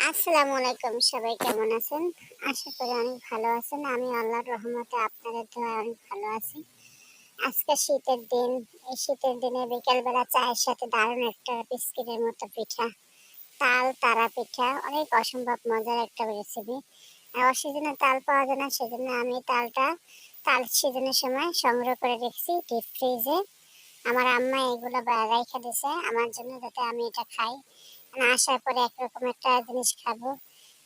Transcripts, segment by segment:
আসসালামু আলাইকুম, সবাই কেমন আছেন? আশা করি অনেক ভালো আছেন। আমি আল্লাহর রহমতে আপনাদের দোয়া অনেক ভালো আছি। আজকে শীতের দিন, এই শীতের দিনে বিকেলবেলা চায়ের সাথে দারুণ একটা বিস্কিটের মতো পিঠা, তাল, তারা পিঠা, অনেক অসম্ভব মজার একটা রেসিপি আর অসিজনে তাল পাওয়া যায় না, সেজন্য আমি তালটা তাল সিজনের সময় সংগ্রহ করে রেখেছি ডিপ ফ্রিজে আমার আম্মা এগুলো রেখে দিছে আমার জন্য যাতে আমি এটা খাই। আসার পরে একরকম একটা জিনিস খাব।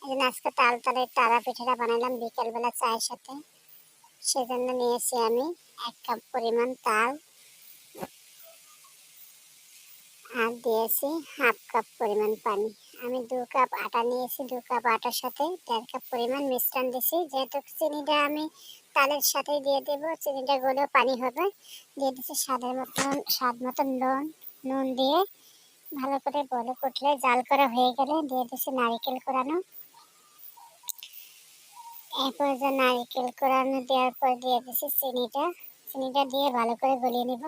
এই আজকে তাল তালের তারা পিঠাটা বানালাম বিকেলবেলা চায়ের সাথে। সেজন্য নিয়েছি আমি এক কাপ পরিমাণ তাল। আর দিয়েছি হাফ কাপ পরিমাণ পানি। আমি দু কাপ আটা নিয়েছি, দু কাপ আটার সাথে দেড় কাপ পরিমাণ মিশ্রণ দিয়েছি। যেহেতু চিনিটা আমি তালের সাথে দিয়ে দেবো, চিনিটা গলেও পানি হবে। দিয়ে দিচ্ছি স্বাদের মতন, স্বাদ মতন নুন নুন দিয়ে ভালো করে বলে কুটলে জাল করা হয়ে গেলে দিয়ে দিচ্ছি নারিকেল কোরানো। এরপর যে নারিকেল কোরানো দেওয়ার পর দিয়ে দিচ্ছি চিনিটা। চিনিটা দিয়ে ভালো করে গলিয়ে নেব।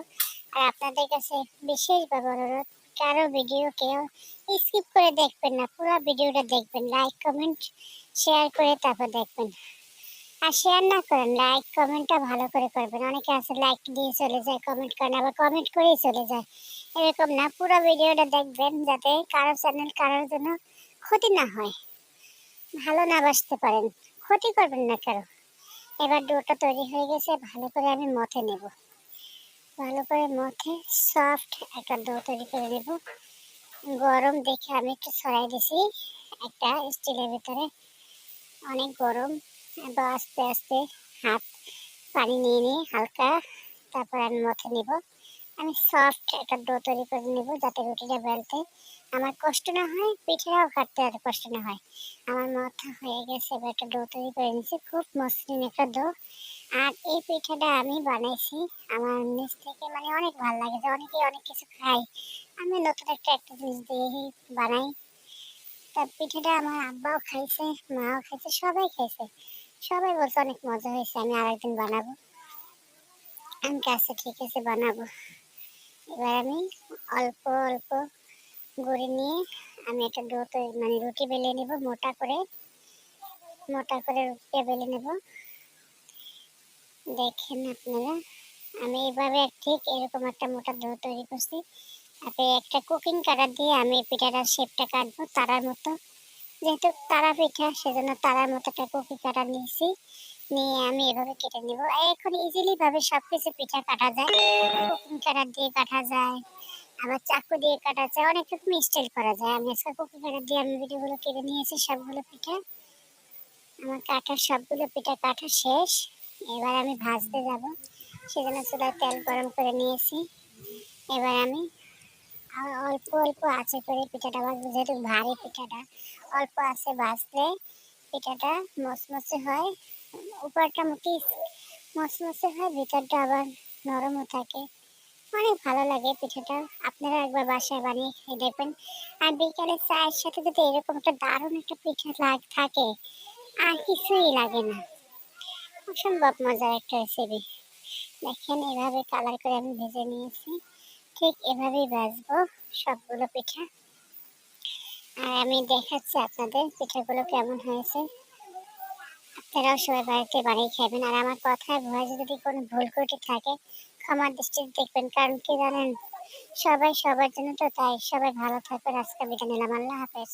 আর আপনাদের কাছে বিশেষভাবে অনুরোধ, কারও ভিডিও কেউ স্কিপ করে দেখবেন না, পুরো ভিডিওটা দেখবেন। লাইক, কমেন্ট, শেয়ার করে তারপর দেখবেন। আর শেয়ার না করেন লাইক কমেন্টটা ভালো করে করবেন। অনেকে আছে লাইক দিয়ে চলে যায় কমেন্ট করেন আবার কমেন্ট করেই চলে যায়। এরকম না, পুরো ভিডিওটা দেখবেন যাতে কারও চ্যানেল কারোর জন্য ক্ষতি না হয়। ভালো না বাসতে পারেন, ক্ষতি করবেন না কারও এবার ডোটা তৈরি হয়ে গেছে, ভালো করে আমি মথে নেব। ভালো করে মথে সফট একটা ডো তৈরি করে নেব। গরম দেখে আমি একটু ছড়াই দিছি, একটা স্টিলের ভিতরে। অনেক গরম। এবার আস্তে আস্তে হাত পানি নিয়ে নিয়ে হালকা তারপর আমি মথে নিব। আমি সফট একটা ডো তৈরি করে নেব যাতে রুটিটা বেলতে আমার কষ্ট না হয় পিঠেটাও কাটতে আর কষ্ট না হয়। আমার মাথা হয়ে গেছে, এবার একটা ডো তৈরি করে নিয়েছি, খুব মসৃণ একটা ডো আর এই পিঠাটা আমি বানাইছি, আমার নিজ থেকে মানে অনেক ভালো লাগে যে অনেকে অনেক কিছু খাই আমি নতুন একটা একটা জিনিস দিয়েই বানাই। তা পিঠাটা আমার আব্বাও খাইছে, মাও খাইছে, সবাই খাইছে। সবাই বলছে, অনেক মজা হয়েছে, আমি আরেকদিন বানাবো। আমি কাছে ঠিক আছে, বানাবো। এবার আমি অল্প অল্প গড়ে নিয়ে আমি একটা ডো তৈরি মানে রুটি বেলে নেব, মোটা করে মোটা করে রুটিটা বেলে নেব। দেখেন আপনারা, আমি এভাবে ঠিক এরকম একটা মোটা ডো তৈরি করছি। তারপরে একটা কুকিং কাটার দিয়ে আমি পিঠাটার শেপটা কাটবো, তারার মতো। যেহেতু তারা পিঠা সেজন্য তারার মতো একটা কুকি কাটা নিয়েছি। নিয়ে আমি এভাবে কেটে নেব। এখন ইজিলি ভাবে সবকিছু পিঠা কাটা যায়। কুকিং কাটার দিয়ে কাটা যায়। আবার চাকু দিয়ে কাটা যায়। অনেক রকম স্টাইল করা যায়। আমি আজকে কুকি কাটার দিয়ে আমি ভিডিওগুলো কেটে নিয়েছি, সবগুলো পিঠা। আমার কাটা সবগুলো পিঠা কাটা শেষ। এবার আমি ভাজতে যাব। সেজন্য চুলায় তেল গরম করে নিয়েছি। এবার আমি অল্প অল্প আছে করে পিঠাটা ভাজবো, যেহেতু ভারী পিঠাটা। অল্প আছে ভাজলে পিঠাটা মচমচে হয়, উপরটা মুটি মচমচে হয়, ভিতরটা আবার নরমও থাকে। অনেক ভালো লাগে পিঠাটা। আপনারা একবার বাসায় বানিয়ে খেয়ে দেখবেন। আর বিকালে চায়ের সাথে যদি এরকম একটা দারুণ একটা পিঠা লাগ, থাকে, আর কিছুই লাগে না। অসম্ভব মজার একটা রেসিপি দেখেন এভাবে কালার করে আমি ভেজে নিয়েছি। ঠিক এভাবেই ভাজবো সবগুলো পিঠা। আর আমি দেখাচ্ছি আপনাদের পিঠাগুলো কেমন হয়েছে। আপনারাও সবাই বাড়িতে বানিয়ে খাবেন। আর আমার কথায় ভয়েস যদি কোনো ভুল ত্রুটি থাকে ক্ষমার দৃষ্টিতে দেখবেন। কারণ কি জানেন, সবাই সবার জন্য তো তাই। সবাই ভালো থাকবেন আজকে বিদায় নিলাম। আল্লাহ হাফেজ।